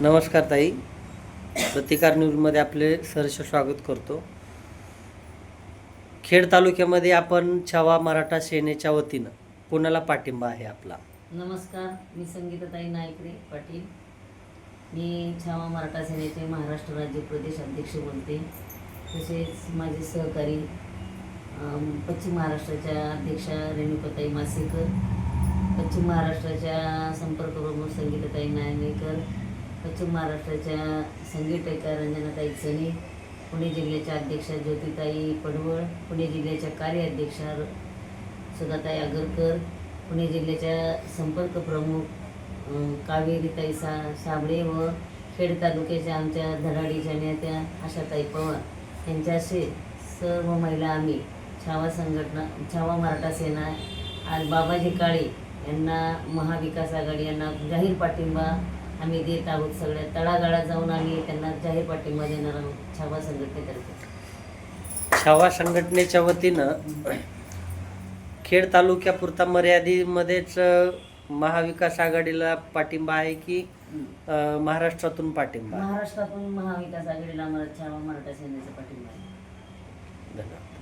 नमस्कार ताई. प्रतिकार न्यूजमध्ये आपले सहर्ष स्वागत करतो. खेड तालुक्यामध्ये आपण छावा मराठा सेनेच्या वतीनं कोणाला पाठिंबा आहे आपला? नमस्कार मी संगीताताई नायकरे पाटील. मी छावा मराठा सेनेचे महाराष्ट्र राज्य प्रदेश अध्यक्ष बोलते. तसेच माझे सहकारी पश्चिम महाराष्ट्राच्या अध्यक्षा रेणुकाताई मासेकर पश्चिम महाराष्ट्राच्या संपर्क प्रमुख संगीताताई नायनेकर पश्चिम महाराष्ट्राच्या संगीतकार रंजनाताई सनी पुणे जिल्ह्याच्या अध्यक्षा ज्योतिताई पडवळ पुणे जिल्ह्याच्या कार्याध्यक्षा सुधाताई आगरकर पुणे जिल्ह्याच्या संपर्क प्रमुख कावेरीताई सा साबळे व खेड तालुक्याच्या आमच्या धडाडीच्या नेत्या आशाताई पवार यांच्याशी सर्व महिला आम्ही छावा संघटना छावा मराठा सेना आज बाबाजी काळे यांना महाविकास आघाडी यांना जाहीर पाठिंबा आम्ही देत आहोत सगळ्या तळागाळात जाऊन आम्ही त्यांना जाहीर पाठिंबा देणार आहोत. छावा संघटनेतर्फे. छावा संघटनेच्या वतीनं खेड तालुक्यापुरता मर्यादेमध्येच महाविकास आघाडीला पाठिंबा आहे की महाराष्ट्रातून पाठिंबा? महाराष्ट्रातून महाविकास आघाडीला मराठा सेनेचा पाठिंबा आहे. धन्यवाद.